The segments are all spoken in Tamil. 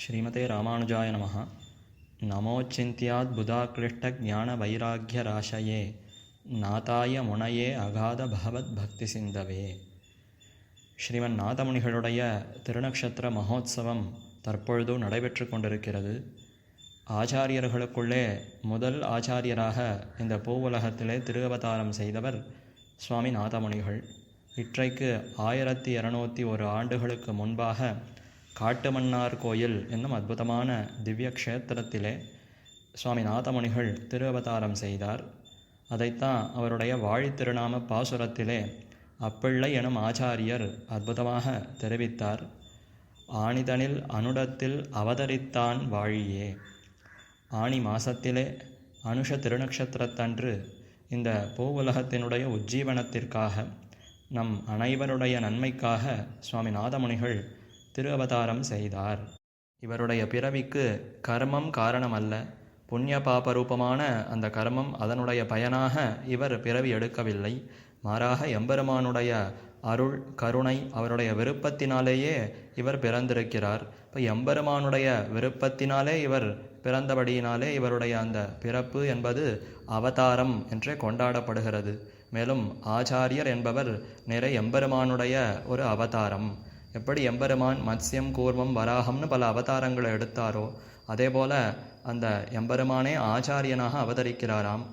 ஸ்ரீமதே ராமானுஜாய நம நமோச்சிந்தியாத்புதாக்ளிஷ்டஜானவைராக்கியராசயே நாதாய முனையே அகாத பகவத் பக்தி சிந்தவே. ஸ்ரீமன் நாதமுனிகளுடைய திருநக்ஷத்திர மகோத்சவம் தற்பொழுது நடைபெற்று கொண்டிருக்கிறது. ஆச்சாரியர்களுக்குள்ளே முதல் ஆச்சாரியராக இந்த பூவுலகத்திலே திருவதாரம் செய்தவர் சுவாமி நாதமுனிகள். இற்றைக்கு ஆயிரத்தி இரநூத்தி ஒரு ஆண்டுகளுக்கு முன்பாக காட்டுமன்னார் கோயில் என்னும் அற்புதமான திவ்ய க்ஷேத்திரத்திலே சுவாமி நாதமுனிகள் திருவதாரம் செய்தார். அதைத்தான் அவருடைய வாழித்திருநாம பாசுரத்திலே அப்பிள்ளை எனும் ஆச்சாரியர் அற்புதமாக தெரிவித்தார். ஆணிதனில் அனுடத்தில் அவதரித்தான் வாழியே. ஆணி மாசத்திலே அனுஷ திருநக்ஷத்திரத்தன்று இந்த பூவுலகத்தினுடைய உஜ்ஜீவனத்திற்காக நம் அனைவருடைய நன்மைக்காக சுவாமி நாதமுனிகள் திரு அவதாரம் செய்தார். இவருடைய பிறவிக்கு கர்மம் காரணமல்ல. புண்ணிய பாபரூபமான அந்த கர்மம் அதனுடைய பயனாக இவர் பிறவி எடுக்கவில்லை. மாறாக எம்பெருமானுடைய அருள் கருணை அவருடைய விருப்பத்தினாலேயே இவர் பிறந்திருக்கிறார். இப்போ எம்பெருமானுடைய விருப்பத்தினாலே இவர் பிறந்தபடியினாலே இவருடைய அந்த பிறப்பு என்பது அவதாரம் என்றே கொண்டாடப்படுகிறது. மேலும் ஆச்சாரியர் என்பவர் நிறை எம்பெருமானுடைய ஒரு அவதாரம். எப்படி எம்பெருமான் மத்ஸ்யம் கூர்மம் வராகம்னு பல அவதாரங்களை எடுத்தாரோ அதே போல அந்த எம்பெருமானே ஆச்சாரியனாக அவதரிக்கிறாராம்.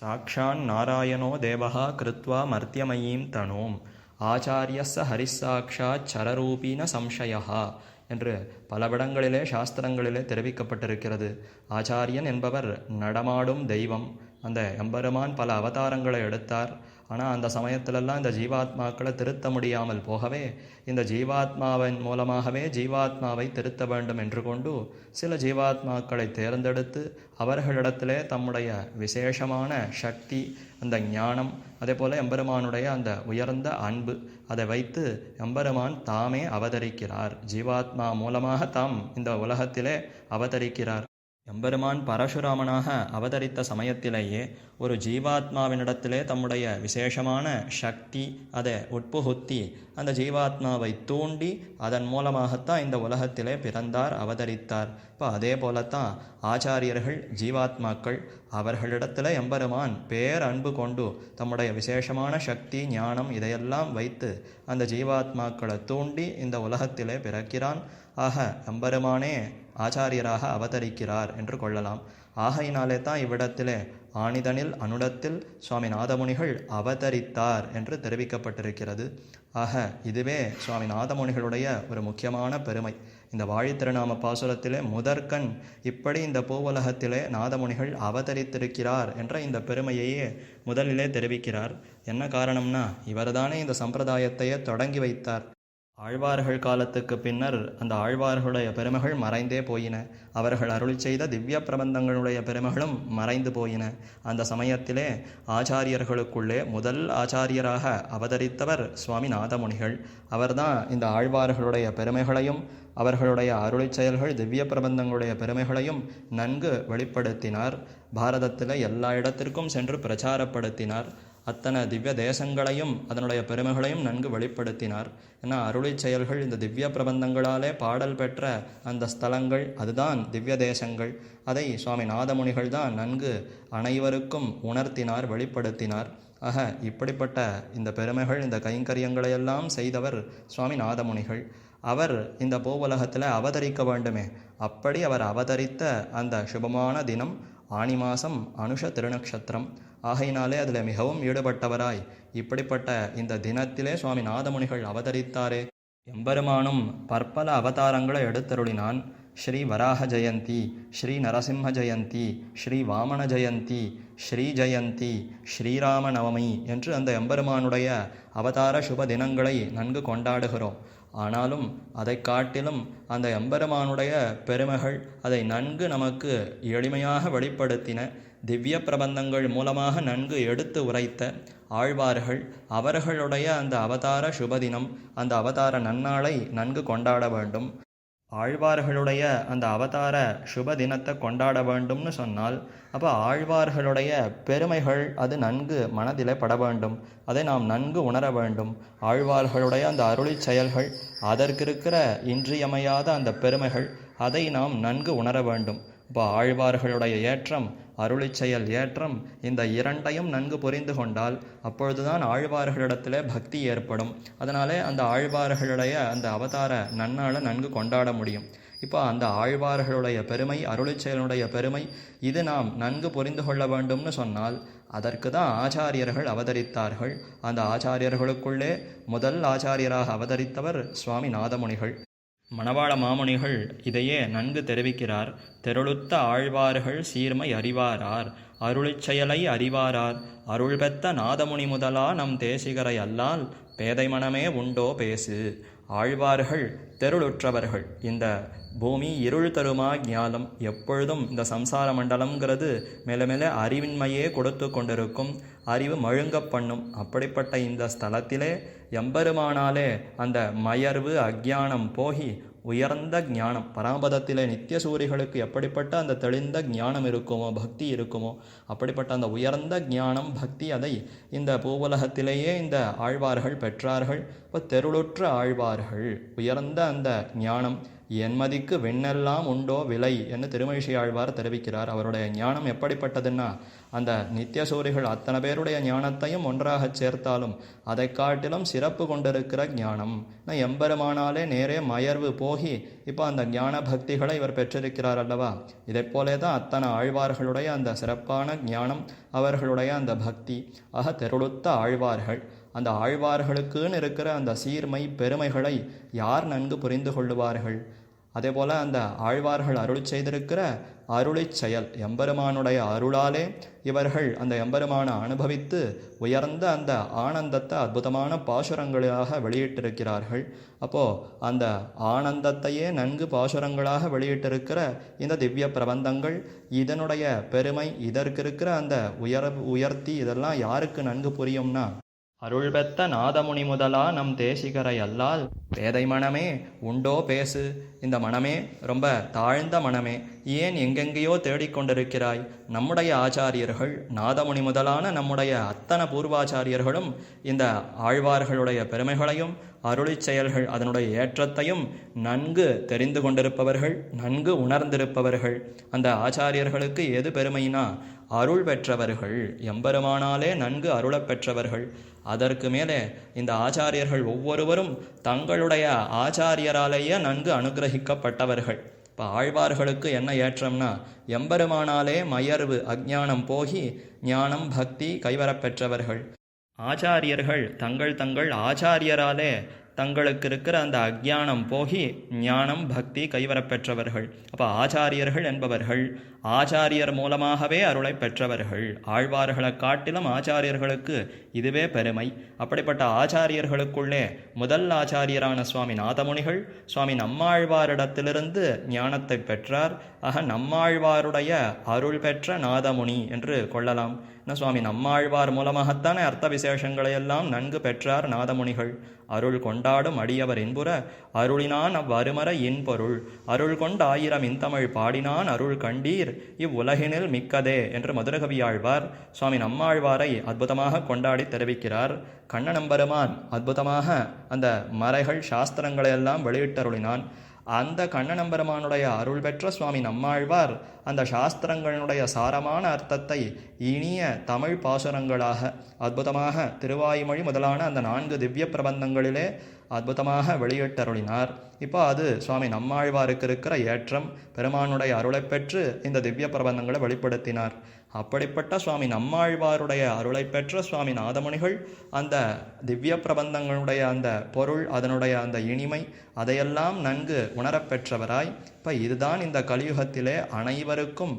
சாக்ஷான் நாராயணோ தேவகா கிருத்வா மர்த்தியமயீம் தனோம். ஆச்சாரியஸ்ஸ ஹரிசாட்சா சரரூபீன சம்சயா என்று பலவிடங்களிலே சாஸ்திரங்களிலே தெரிவிக்கப்பட்டிருக்கிறது. ஆச்சாரியன் என்பவர் நடமாடும் தெய்வம். அந்த எம்பெருமான் பல அவதாரங்களை எடுத்தார். ஆனால் அந்த சமயத்திலெல்லாம் இந்த ஜீவாத்மாக்களை திருத்த முடியாமல் போகவே இந்த ஜீவாத்மாவின் மூலமாகவே ஜீவாத்மாவை திருத்த வேண்டும் என்று கொண்டு சில ஜீவாத்மாக்களை தேர்ந்தெடுத்து அவர்களிடத்திலே தம்முடைய விசேஷமான சக்தி அந்த ஞானம் அதே போல் எம்பெருமானுடைய அந்த உயர்ந்த அன்பு அதை வைத்து எம்பெருமான் தாமே அவதரிக்கிறார். ஜீவாத்மா மூலமாக தாம் இந்த உலகத்திலே அவதரிக்கிறார். எம்பெருமான் பரசுராமனாக அவதரித்த சமயத்திலேயே ஒரு ஜீவாத்மாவினிடத்திலே தம்முடைய விசேஷமான சக்தி அதை உட்புகுத்தி அந்த ஜீவாத்மாவை தூண்டி அதன் மூலமாகத்தான் இந்த உலகத்திலே பிறந்தார் அவதரித்தார். இப்போ அதே போலத்தான் ஆச்சாரியர்கள் ஜீவாத்மாக்கள் அவர்களிடத்தில் எம்பெருமான் பேர் அன்பு கொண்டு தம்முடைய விசேஷமான சக்தி ஞானம் இதையெல்லாம் வைத்து அந்த ஜீவாத்மாக்களை தூண்டி இந்த உலகத்திலே பிறக்கிறான். ஆக எம்பெருமானே ஆச்சாரியராக அவதரிக்கிறார் என்று கொள்ளலாம். ஆகையினாலே தான் இவ்விடத்திலே ஆணிதனில் அனுடத்தில் சுவாமி நாதமுனிகள் அவதரித்தார் என்று தெரிவிக்கப்பட்டிருக்கிறது. ஆக இதுவே சுவாமி நாதமுனிகளுடைய ஒரு முக்கியமான பெருமை. இந்த வாழித்திருநாம பாசுரத்திலே முதற்கண் இப்படி இந்த பூவுலகத்திலே நாதமுனிகள் அவதரித்திருக்கிறார் என்ற இந்த பெருமையையே முதலிலே தெரிவிக்கிறார். என்ன காரணம்னா இவர்தானே இந்த சம்பிரதாயத்தையே தொடங்கி வைத்தார். ஆழ்வார்கள் காலத்துக்கு பின்னர் அந்த ஆழ்வார்களுடைய பெருமைகள் மறைந்தே போயின. அவர்கள் அருள் செய்த திவ்ய பிரபந்தங்களுடைய பெருமைகளும் மறைந்து போயின. அந்த சமயத்திலே ஆச்சாரியர்களுக்குள்ளே முதல் ஆச்சாரியராக அவதரித்தவர் சுவாமி நாதமுனிகள் அவர்தான் இந்த ஆழ்வார்களுடைய பெருமைகளையும் அவர்களுடைய அருளை செயல்கள் திவ்ய பிரபந்தங்களுடைய பெருமைகளையும் நன்கு வெளிப்படுத்தினார். பாரதத்தில் எல்லா இடத்திற்கும் சென்று பிரச்சாரப்படுத்தினார். அத்தனை திவ்ய தேசங்களையும் அதனுடைய பெருமைகளையும் நன்கு வெளிப்படுத்தினார். ஏன்னா அருளை செயல்கள் இந்த திவ்ய பிரபந்தங்களாலே பாடல் பெற்ற அந்த ஸ்தலங்கள் அதுதான் திவ்ய தேசங்கள். அதை சுவாமி நாதமுனிகள் தான் நன்கு அனைவருக்கும் உணர்த்தினார் வெளிப்படுத்தினார். ஆக இப்படிப்பட்ட இந்த பெருமைகள் இந்த கைங்கரியங்களையெல்லாம் செய்தவர் சுவாமி நாதமுனிகள். அவர் இந்த பூவுலகத்தில் அவதரிக்க வேண்டுமே. அப்படி அவர் அவதரித்த அந்த சுபமான தினம் ஆணி மாதம் அனுஷ திருநக்ஷத்திரம். ஆகையினாலே அதில் மிகவும் ஈடுபட்டவராய். இப்படிப்பட்ட இந்த தினத்திலே சுவாமி நாதமுனிகள் அவதரித்தாரே. எம்பெருமானும் பற்பல அவதாரங்களை எடுத்தருளினான். ஸ்ரீ வராக ஜெயந்தி ஸ்ரீ நரசிம்ம ஜெயந்தி ஸ்ரீ வாமன ஜெயந்தி ஸ்ரீ ஜெயந்தி ஸ்ரீராம நவமி என்று அந்த எம்பெருமானுடைய அவதார சுப தினங்களை நன்கு கொண்டாடுகிறோம். ஆனாலும் அதை காட்டிலும் அந்த எம்பெருமானுடைய பெருமைகள் அதை நன்கு நமக்கு எளிமையாக வெளிப்படுத்தின திவ்ய பிரபந்தங்கள் மூலமாக நன்கு எடுத்து உரைத்த ஆழ்வார்கள் அவர்களுடைய அந்த அவதார சுபதினம் அந்த அவதார நன்னாளை நன்கு கொண்டாட வேண்டும். ஆழ்வார்களுடைய அந்த அவதார சுப தினத்தை கொண்டாட வேண்டும்னு சொன்னால் அப்போ ஆழ்வார்களுடைய பெருமைகள் அது நன்கு மனதிலே பட வேண்டும். அதை நாம் நன்கு உணர வேண்டும். ஆழ்வார்களுடைய அந்த அருளிச் செயல்கள் அதற்கு இருக்கிற இன்றியமையாத அந்த பெருமைகள் அதை நாம் நன்கு உணர வேண்டும். இப்போ ஆழ்வார்களுடைய ஏற்றம் அருளி செயல் ஏற்றம் இந்த இரண்டையும் நன்கு புரிந்து கொண்டால் அப்பொழுதுதான் ஆழ்வார்களிடத்திலே பக்தி ஏற்படும். அதனாலே அந்த ஆழ்வார்களுடைய அந்த அவதார நன்னாளை நன்கு கொண்டாட முடியும். இப்போ அந்த ஆழ்வார்களுடைய பெருமை அருளி செயலுடைய பெருமை இது நாம் நன்கு புரிந்து கொள்ள வேண்டும்னு சொன்னால் அதற்கு தான் ஆச்சாரியர்கள் அவதரித்தார்கள். அந்த ஆச்சாரியர்களுக்குள்ளே முதல் ஆச்சாரியராக அவதரித்தவர் சுவாமி நாதமுனிகள். மணவாள மாமுனிகள் இதையே நன்கு தெரிவிக்கிறார். தெருளுத்த ஆழ்வார்கள் சீர்மை அறிவாரார். அருளிச் செயலை அறிவாரார். அருள் பெத்த நாதமுனி முதலா நம் தேசிகரை அல்லால். பேதை மனமே உண்டோ பேசு. ஆழ்வார்கள் தெருளுற்றவர்கள். இந்த பூமி இருள் தருமா ஞானம்? எப்பொழுதும் இந்த சம்சார மண்டலம்ங்கிறது மேல மேல அறிவின்மையே கொடுத்து கொண்டிருக்கும். அறிவு மழுங்க பண்ணும். அப்படிப்பட்ட இந்த ஸ்தலத்திலே எம்பெருமானாலே அந்த மயர்வு அக்ஞானம் போகி உயர்ந்த ஞானம். பராபதத்திலே நித்திய சூரிகளுக்கு எப்படிப்பட்ட அந்த தெளிந்த ஞானம் இருக்குமோ பக்தி இருக்குமோ அப்படிப்பட்ட அந்த உயர்ந்த ஞானம் பக்தி அதை இந்த பூவுலகத்திலேயே இந்த ஆழ்வார்கள் பெற்றார்கள். இப்போ தெருளுற்ற ஆழ்வார்கள் உயர்ந்த அந்த ஞானம் என்மதிக்கு வெண்ணெல்லாம் உண்டோ விலை? என்று திருமழிசை ஆழ்வார் தெரிவிக்கிறார். அவருடைய ஞானம் எப்படிப்பட்டதுன்னா அந்த நித்திய சூரிகள் அத்தனை பேருடைய ஞானத்தையும் ஒன்றாகச் சேர்த்தாலும் அதை காட்டிலும் சிறப்பு கொண்டிருக்கிற ஞானம். நான் எம்பெருமானாலே நேரே மயர்வு போகி இப்போ அந்த ஞான பக்திகளை இவர் பெற்றிருக்கிறார் அல்லவா? இதைப் போலே தான் அத்தனை ஆழ்வார்களுடைய அந்த சிறப்பான ஞானம் அவர்களுடைய அந்த பக்தி ஆக தெருளுத்த ஆழ்வார்கள். அந்த ஆழ்வார்களுக்குன்னு இருக்கிற அந்த சீர்மை பெருமைகளை யார் நன்கு புரிந்து கொள்ளுவார்கள்? அதே போல் அந்த ஆழ்வார்கள் அருள் செய்திருக்கிற அருளிச் செயல் எம்பெருமானுடைய அருளாலே இவர்கள் அந்த எம்பெருமானை அனுபவித்து உயர்ந்த அந்த ஆனந்தத்தை அற்புதமான பாசுரங்களாக வெளியிட்டிருக்கிறார்கள். அப்போது அந்த ஆனந்தத்தையே நன்கு பாசுரங்களாக வெளியிட்டிருக்கிற இந்த திவ்ய பிரபந்தங்கள் இதனுடைய பெருமை இதற்கு இருக்கிற அந்த உயர் உயர்த்தி இதெல்லாம் யாருக்கு நன்கு புரியும்னா அருள் பெத்த நாதமுனி முதலா நம் தேசிகரை அல்லால். பேதை மனமே உண்டோ பேசு. இந்த மனமே ரொம்ப தாழ்ந்த மனமே. ஏன் எங்கெங்கேயோ தேடிக்கொண்டிருக்கிறாய் நம்முடைய ஆச்சாரியர்கள் நாதமுனி முதலான நம்முடைய அத்தனை பூர்வாச்சாரியர்களும் இந்த ஆழ்வார்களுடைய பெருமைகளையும் அருளிச் செயல்கள் அதனுடைய ஏற்றத்தையும் நன்கு தெரிந்து கொண்டிருப்பவர்கள் நன்கு உணர்ந்திருப்பவர்கள். அந்த ஆச்சாரியர்களுக்கு எது பெருமைனா அருள் பெற்றவர்கள் எம்பெருமானாலே நன்கு அருளப் பெற்றவர்கள் அதற்கு மேலே இந்த ஆச்சாரியர்கள் ஒவ்வொருவரும் தங்களுடைய ஆச்சாரியராலேயே நன்கு அனுகிரகிக்கப்பட்டவர்கள். இப்போ ஆழ்வார்களுக்கு என்ன ஏற்றம்னா எம்பெருமானாலே மயர்வு அஜ்ஞானம் போகி ஞானம் பக்தி கைவரப்பெற்றவர்கள் ஆச்சாரியர்கள் தங்கள் தங்கள் ஆச்சாரியராலே தங்களுக்கு இருக்கிற அந்த அக்ஞானம் போகி ஞானம் பக்தி கைவரப்பெற்றவர்கள். அப்போ ஆச்சாரியர்கள் என்பவர்கள் ஆச்சாரியர் மூலமாகவே அருளை பெற்றவர்கள். ஆழ்வார்களை காட்டிலும் ஆச்சாரியர்களுக்கு இதுவே பெருமை. அப்படிப்பட்ட ஆச்சாரியர்களுக்குள்ளே முதல் ஆச்சாரியரான சுவாமி நாதமுனிகள் சுவாமி நம்மாழ்வாரிடத்திலிருந்து ஞானத்தை பெற்றார். ஆக நம்மாழ்வாருடைய அருள் பெற்ற நாதமுனி என்று கொள்ளலாம். சுவாமி நம்மாழ்வார் மூலமாகத்தானே அர்த்த விசேஷங்களையெல்லாம் நன்கு பெற்றார் நாதமுனிகள். அருள் கொண்டாடும் அடியவர் இன்புற அருளினான் அவ்வருமர இன்பொருள். அருள் கொண்ட ஆயிரம் இந்தமிழ் பாடினான் அருள் கண்டீர். இவ்வுலகினில் மிக்கதே என்று மதுரகவியாழ்வார் சுவாமி நம்மாழ்வாரை அற்புதமாக கொண்டாடி தெரிவிக்கிறார். கண்ணனம்பெருமான் அற்புதமாக அந்த மறைகள் சாஸ்திரங்களை எல்லாம் வெளியிட்டருளினான். அந்த கண்ணனம்பெருமானுடைய அருள் பெற்ற சுவாமி நம்மாழ்வார் அந்த சாஸ்திரங்களுடைய சாரமான அர்த்தத்தை இனிய தமிழ் பாசுரங்களாக அற்புதமாக திருவாய்மொழி முதலான அந்த நான்கு திவ்ய பிரபந்தங்களிலே அற்புதமாக வெளியிட்டருளினார். இப்போ அது சுவாமி நம்மாழ்வாருக்கு இருக்கிற ஏற்றம் பெருமானுடைய அருளை பெற்று இந்த திவ்ய பிரபந்தங்களை வெளிப்படுத்தினார். அப்படிப்பட்ட சுவாமி நம்மாழ்வாருடைய அருளை பெற்ற சுவாமி நாதமுனிகள் அந்த திவ்ய பிரபந்தங்களுடைய அந்த பொருள் அதனுடைய அந்த இனிமை அதையெல்லாம் நன்கு உணரப்பெற்றவராய் இப்போ இதுதான் இந்த கலியுகத்திலே அனைவருக்கும்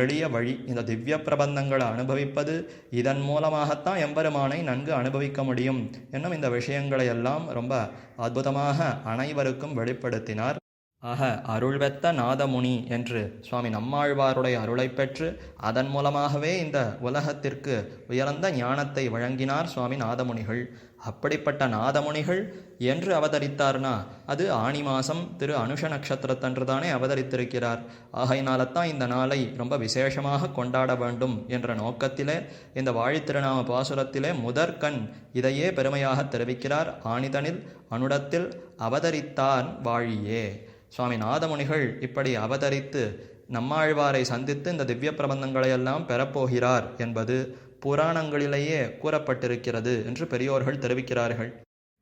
எளிய வழி. இந்த திவ்ய பிரபந்தங்களை அனுபவிப்பது இதன் மூலமாகத்தான் எம்பெருமானை நன்கு அனுபவிக்க முடியும். என்னும் இந்த விஷயங்களை எல்லாம் ரொம்ப அற்புதமாக அனைவருக்கும் வெளிப்படுத்தினார். ஆக அருள்வெத்த நாதமுனி என்று சுவாமி நம்மாழ்வாருடைய அருளை பெற்று அதன் மூலமாகவே இந்த உலகத்திற்கு உயர்ந்த ஞானத்தை வழங்கினார் சுவாமி நாதமுனிகள். அப்படிப்பட்ட நாதமுனிகள் என்று அவதரித்தார்னா அது ஆணி மாதம் திரு அனுஷ நட்சத்திரத்தன்று தானே அவதரித்திருக்கிறார். ஆகையினால தான் இந்த நாளை ரொம்ப விசேஷமாக கொண்டாட வேண்டும் என்ற நோக்கத்திலே இந்த வாழித்திருநாம பாசுரத்திலே முதற்கண் இதையே பெருமையாக தெரிவிக்கிறார். ஆணிதனில் அனுடத்தில் அவதரித்தான் வாழியே. சுவாமி நாதமுனிகள் இப்படி அவதரித்து நம்மாழ்வாரை சந்தித்து இந்த திவ்ய பிரபந்தங்களையெல்லாம் பெறப்போகிறார் என்பது புராணங்களிலேயே கூறப்பட்டிருக்கிறது என்று பெரியோர்கள் தெரிவிக்கிறார்கள்.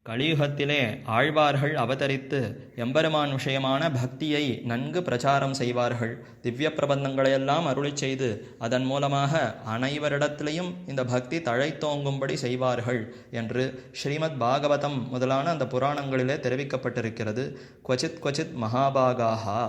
கலியுகத்திலே ஆழ்வார்கள் அவதரித்து எம்பெருமான் விஷயமான பக்தியை நன்கு பிரச்சாரம் செய்வார்கள். திவ்ய பிரபந்தங்களையெல்லாம் அருளி செய்து அதன் மூலமாக அனைவரிடத்திலையும் இந்த பக்தி தழைத்தோங்கும்படி செய்வார்கள் என்று ஸ்ரீமத் பாகவதம் முதலான அந்த புராணங்களிலே தெரிவிக்கப்பட்டிருக்கிறது. கொச்சித் கொச்சித் மகாபாகாஹா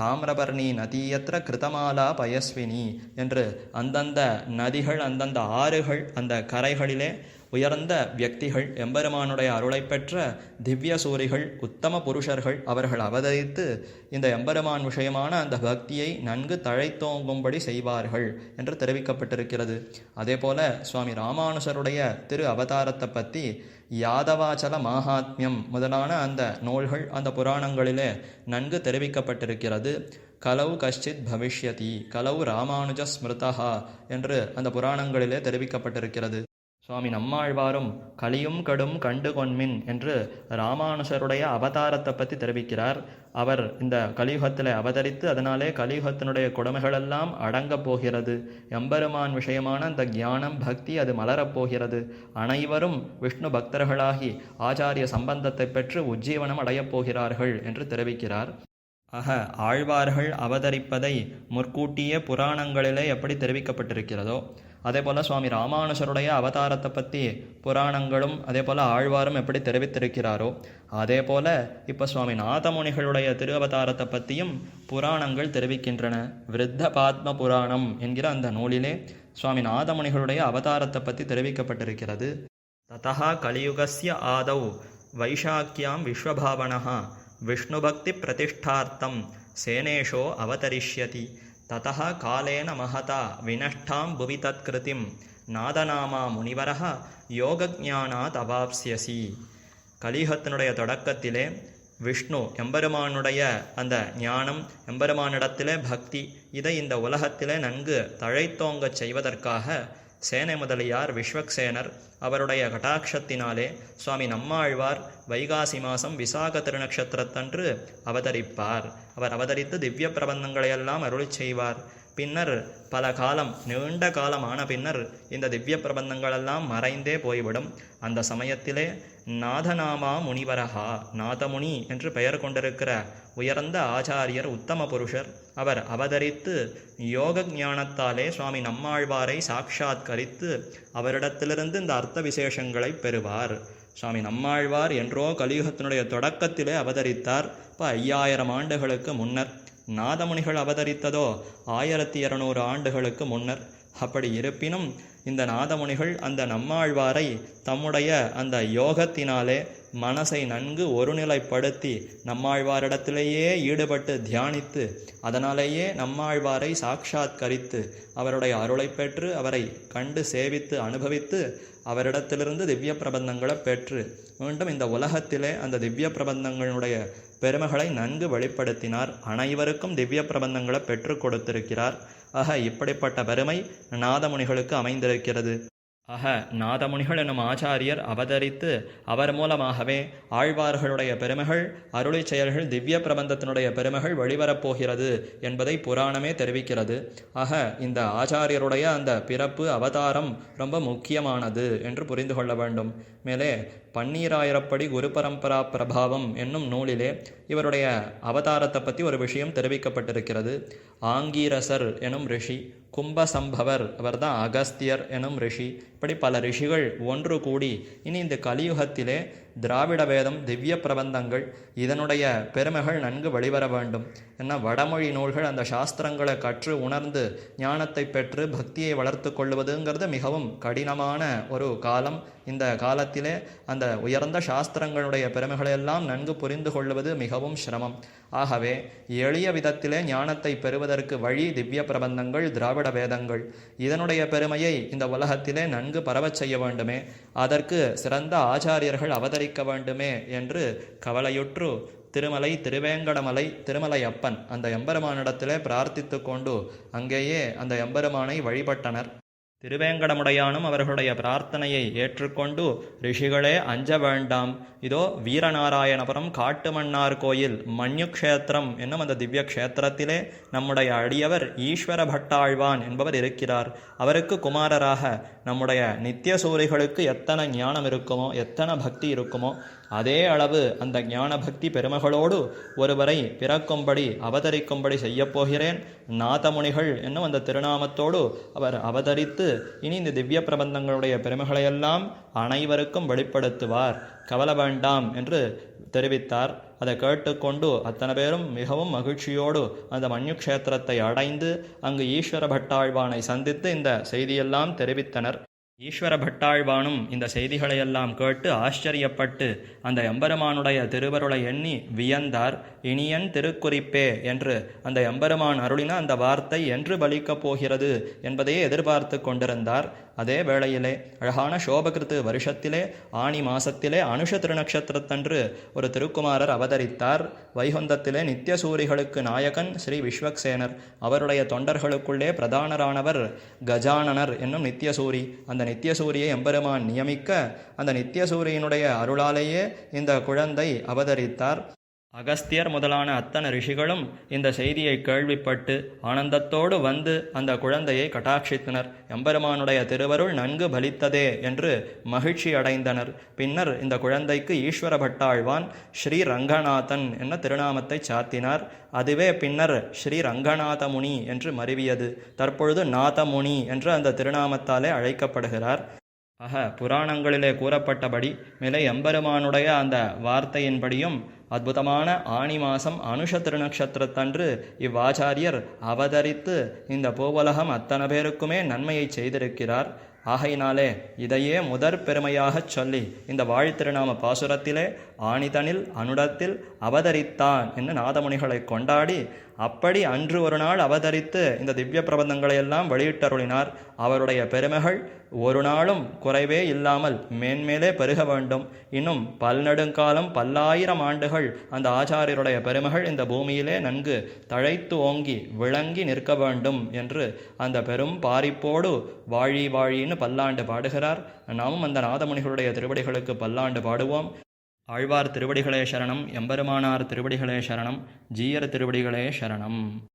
தாமிரபர்ணி நதியற்ற கிருதமாலா பயஸ்வினி என்று அந்தந்த நதிகள் அந்தந்த ஆறுகள் அந்த கரைகளிலே உயர்ந்த வியக்திகள் எம்பெருமானுடைய அருளை பெற்ற திவ்ய சூரிகள் உத்தம புருஷர்கள் அவர்கள் அவதரித்து இந்த எம்பெருமான் விஷயமான அந்த பக்தியை நன்கு தழைத்தோங்கும்படி செய்வார்கள் என்று தெரிவிக்கப்பட்டிருக்கிறது. அதே போல சுவாமி ராமானுசருடைய திரு அவதாரத்தை பற்றி யாதவாச்சல மாகாத்மியம் முதலான அந்த நூல்கள் அந்த புராணங்களிலே நன்கு தெரிவிக்கப்பட்டிருக்கிறது. கலவு கஷ்டித் பவிஷ்யதி கலவு ராமானுஜ ஸ்மிருதா என்று அந்த புராணங்களிலே தெரிவிக்கப்பட்டிருக்கிறது. சுவாமி நம்மாழ்வாரும் கலியும் கடும் கண்டு கொன்மின் என்று ராமானுஷருடைய அவதாரத்தை பற்றி தெரிவிக்கிறார். அவர் இந்த கலியுகத்தில் அவதரித்து அதனாலே கலியுகத்தினுடைய கொடுமைகளெல்லாம் அடங்கப் போகிறது. எம்பெருமான் விஷயமான அந்த ஞானம் பக்தி அது மலரப் போகிறது. அனைவரும் விஷ்ணு பக்தர்களாகி ஆச்சாரிய சம்பந்தத்தை பெற்று உஜ்ஜீவனம் அடையப் போகிறார்கள் என்று தெரிவிக்கிறார். ஆக ஆழ்வார்கள் அவதரிப்பதை முற்கூட்டிய புராணங்களிலே எப்படி தெரிவிக்கப்பட்டிருக்கிறதோ அதே போல் சுவாமி ராமானுஜருடைய அவதாரத்தை பற்றி புராணங்களும் அதே போல் ஆழ்வாரும் எப்படி தெரிவித்திருக்கிறாரோ அதே போல் இப்போ சுவாமி நாதமுனிகளுடைய திரு அவதாரத்தை பற்றியும் புராணங்கள் தெரிவிக்கின்றன. விருத்த பாத்ம புராணம் என்கிற அந்த நூலிலே சுவாமி நாதமுனிகளுடைய அவதாரத்தை பற்றி தெரிவிக்கப்பட்டிருக்கிறது. ததா கலியுகஸ்ய ஆதௌ வைஷாக்கியாம் விஸ்வபாவனகா விஷ்ணுபக்தி பிரதிஷ்டார்த்தம் சேனேஷோ அவதரிஷ்யதி ததः காலேன மகதா வினஷ்டாம் புவி தத்கிருதிம் நாதநாமா முனிவரः யோகஜானாத் அவாப்சியசி கலிஹத்தினுடைய தொடக்கத்திலே விஷ்ணு எம்பெருமானுடைய அந்த ஞானம் எம்பெருமானிடத்திலே பக்தி இதை இந்த உலகத்திலே நன்கு தழைத்தோங்கச் செய்வதற்காக சேனை முதலியார் விஸ்வக்சேனர் அவருடைய கட்டாட்சத்தினாலே சுவாமி நம்மாழ்வார் வைகாசி மாதம் விசாக திருநக்ஷத்திரத்தன்று அவதரிப்பார். அவர் அவதரித்து திவ்ய பிரபந்தங்களையெல்லாம் அருளி செய்வார். பின்னர் பல காலம் நீண்ட காலம் ஆன பின்னர் இந்த திவ்ய பிரபந்தங்களெல்லாம் மறைந்தே போய்விடும். அந்த சமயத்திலே நாதநாமா முனிவரஹா நாதமுனி என்று பெயர் கொண்டிருக்கிற உயர்ந்த ஆச்சாரியர் உத்தம புருஷர் அவர் அவதரித்து யோக ஞானத்தாலே சுவாமி நம்மாழ்வாரை சாட்சாத்கரித்து அவரிடத்திலிருந்து இந்த அர்த்த விசேஷங்களை பெறுவார். சுவாமி நம்மாழ்வார் என்றோ கலியுகத்தினுடைய தொடக்கத்திலே அவதரித்தார். இப்போ ஐயாயிரம் ஆண்டுகளுக்கு முன்னர் நாதமுனிகள் அவதரித்ததோ ஆயிரத்தி இருநூறு ஆண்டுகளுக்கு முன்னர். அப்படி இருப்பினும் இந்த நாதமுனிகள் அந்த நம்மாழ்வாரை தம்முடைய அந்த யோகத்தினாலே மனசை நன்கு ஒருநிலைப்படுத்தி நம்மாழ்வாரிடத்திலேயே ஈடுபட்டு தியானித்து அதனாலேயே நம்மாழ்வாரை சாட்சாத்கரித்து அவருடைய அருளை பெற்று அவரை கண்டு சேவித்து அனுபவித்து அவரிடத்திலிருந்து திவ்ய பிரபந்தங்களை பெற்று மீண்டும் இந்த உலகத்திலே அந்த திவ்ய பிரபந்தங்களுடைய பெருமைகளை நன்கு வெளிப்படுத்தினார். அனைவருக்கும் திவ்ய பிரபந்தங்களை பெற்றுக் கொடுத்திருக்கிறார். ஆக இப்படிப்பட்ட பெருமை நாதமுனிகளுக்கு அமைந்திருக்கிறது. ஆக நாதமுனிகள் எனும் ஆச்சாரியர் அவதரித்து அவர் மூலமாகவே ஆழ்வார்களுடைய பெருமைகள் அருளை செயல்கள் திவ்ய பிரபந்தத்தினுடைய பெருமைகள் வெளிவரப்போகிறது என்பதை புராணமே தெரிவிக்கிறது. ஆக இந்த ஆச்சாரியருடைய அந்த பிறப்பு அவதாரம் ரொம்ப முக்கியமானது என்று புரிந்து கொள்ள வேண்டும். மேலே பன்னீராயிரப்படி குரு பரம்பரா பிரபாவம் என்னும் நூலிலே இவருடைய அவதாரத்தை பற்றி ஒரு விஷயம் தெரிவிக்கப்பட்டிருக்கிறது. ஆங்கீரசர் எனும் ரிஷி கும்பசம்பவர் அவர்தான் அகஸ்தியர் எனும் ரிஷி. இப்படி பல ரிஷிகள் ஒன்று கூடி இனி இந்த கலியுகத்திலே திராவிட வேதம் திவ்ய பிரபந்தங்கள் இதனுடைய பெருமைகள் நன்கு வெளிவர வேண்டும். என்ன வடமொழி நூல்கள் அந்த சாஸ்திரங்களை கற்று உணர்ந்து ஞானத்தை பெற்று பக்தியை வளர்த்து கொள்வதுங்கிறது மிகவும் கடினமான ஒரு காலம். இந்த காலத்திலே அந்த உயர்ந்த சாஸ்திரங்களுடைய பெருமைகளை எல்லாம் நன்கு புரிந்து கொள்வது மிகவும் சிரமம். ஆகவே எளிய விதத்திலே ஞானத்தை பெறுவதற்கு வழி திவ்ய பிரபந்தங்கள் திராவிட வேதங்கள். இதனுடைய பெருமையை இந்த உலகத்திலே நன்கு பரவச் செய்ய வேண்டுமே. அதற்கு சிறந்த ஆச்சாரியர்கள் அவதரி அவதரிக்க வேண்டுமே என்று கவலையுற்று திருமலை திருவேங்கடமலை திருமலை அப்பன் அந்த எம்பெருமானிடத்திலே பிரார்த்தித்து கொண்டு அங்கேயே அந்த எம்பெருமானை வழிபட்டனர். திருவேங்கடமுடையானும் அவர்களுடைய பிரார்த்தனையை ஏற்றுக்கொண்டு ரிஷிகளே அஞ்ச வேண்டாம். இதோ வீரநாராயணபுரம் காட்டுமன்னார் கோயில் மன்யு க்ஷேத்திரம் என்னும் அந்த திவ்ய க்ஷேத்திரத்திலே நம்முடைய அடியவர் ஈஸ்வர பட்டாழ்வான் என்பவர் இருக்கிறார். அவருக்கு குமாரராக நம்முடைய நித்திய சூரிகளுக்கு எத்தனை ஞானம் இருக்குமோ எத்தனை பக்தி இருக்குமோ அதே அளவு அந்த ஞான பக்தி பெருமகளோடு ஒருவரை பிறக்கும்படி அவதரிக்கும்படி செய்யப்போகிறேன் நாதமுனிகள் என்னும் அந்த திருநாமத்தோடு அவர் அவதரித்து இனி இந்த திவ்ய பிரபந்தங்களுடைய பெருமைகளையெல்லாம் அனைவருக்கும் வெளிப்படுத்துவார். கவலை வேண்டாம் என்று தெரிவித்தார். அதை கேட்டுக்கொண்டு அத்தனை பேரும் மிகவும் மகிழ்ச்சியோடு அந்த மன்யு க்ஷேத்திரத்தை அடைந்து அங்கு ஈஸ்வர பட்டாழ்வானை சந்தித்து இந்த செய்தியெல்லாம் தெரிவித்தனர். ஈஸ்வர பட்டாழ்வானும் இந்த செய்திகளையெல்லாம் கேட்டு ஆச்சரியப்பட்டு அந்த எம்பெருமானுடைய திருவருளை எண்ணி வியந்தார் இனியன் திருக்குறிப்பே என்று அந்த எம்பெருமான் அருளின அந்த வார்த்தை என்று பலிக்கப் போகிறது என்பதையே எதிர்பார்த்து கொண்டிருந்தார். அதே வேளையிலே அழகான சோபகிருத்து வருஷத்திலே ஆணி மாசத்திலே அனுஷ திருநக்ஷத்திரத்தன்று ஒரு திருக்குமாரர் அவதரித்தார். வைகுந்தத்திலே நித்தியசூரிகளுக்கு நாயகன் ஸ்ரீ விஸ்வக்சேனர். அவருடைய தொண்டர்களுக்குள்ளே பிரதானரானவர் கஜானனர் என்னும் நித்தியசூரி. அந்த நித்தியசூரியை எம்பெருமான் நியமிக்க அந்த நித்தியசூரியினுடைய அருளாலேயே இந்த குழந்தை அவதரித்தார். அகஸ்தியர் முதலான அத்தனை ரிஷிகளும் இந்த செய்தியை கேள்விப்பட்டு ஆனந்தத்தோடு வந்து அந்த குழந்தையை கட்டாட்சித்தனர். எம்பெருமானுடைய திருவருள் நன்கு பலித்ததே என்று மகிழ்ச்சி அடைந்தனர். பின்னர் இந்த குழந்தைக்கு ஈஸ்வர பட்டாழ்வான் ஸ்ரீ ரங்கநாதன் என்ற திருநாமத்தை சாத்தினார். அதுவே பின்னர் ஸ்ரீ ரங்கநாத முனி என்று மருவியது. தற்பொழுது நாதமுனி என்று அந்த திருநாமத்தாலே அழைக்கப்படுகிறார். ஆக புராணங்களிலே கூறப்பட்டபடி மேலே எம்பெருமானுடைய அந்த வார்த்தையின்படியும் அற்புதமான ஆணி மாசம் அனுஷ திருநக்ஷத்திரத்தன்று இவ்வாச்சாரியர் அவதரித்து இந்த பூவலகம் அத்தனை பேருக்குமே நன்மையை செய்திருக்கிறார். ஆகையினாலே இதையே முதற் பெருமையாகச் சொல்லி இந்த வாழ்த்திருநாம பாசுரத்திலே ஆணிதனில் அனுடத்தில் அவதரித்தான் என்று நாதமுனிகளை கொண்டாடி அப்படி அன்று ஒரு நாள் அவதரித்து இந்த திவ்ய பிரபந்தங்களை எல்லாம் வெளியிட்டருளினார் அவருடைய பெருமைகள் ஒரு நாளும் குறைவே இல்லாமல் மேன்மேலே பெருக வேண்டும். இன்னும் பல்நெடுங்காலம் பல்லாயிரம் ஆண்டுகள் அந்த ஆச்சாரியருடைய பெருமைகள் இந்த பூமியிலே நன்கு தழைத்து ஓங்கி விளங்கி நிற்க வேண்டும் என்று அந்த பெரும் பாரிப்போடு வாழி வாழின்னு பல்லாண்டு பாடுகிறார். நாமும் அந்த நாதமுனிகளுடைய திருவடிகளுக்கு பல்லாண்டு பாடுவோம். ஆழ்வார் திருவடிகளே சரணம் எம்பெருமானார் திருவடிகளே சரணம் ஜீயர் திருவடிகளே சரணம்.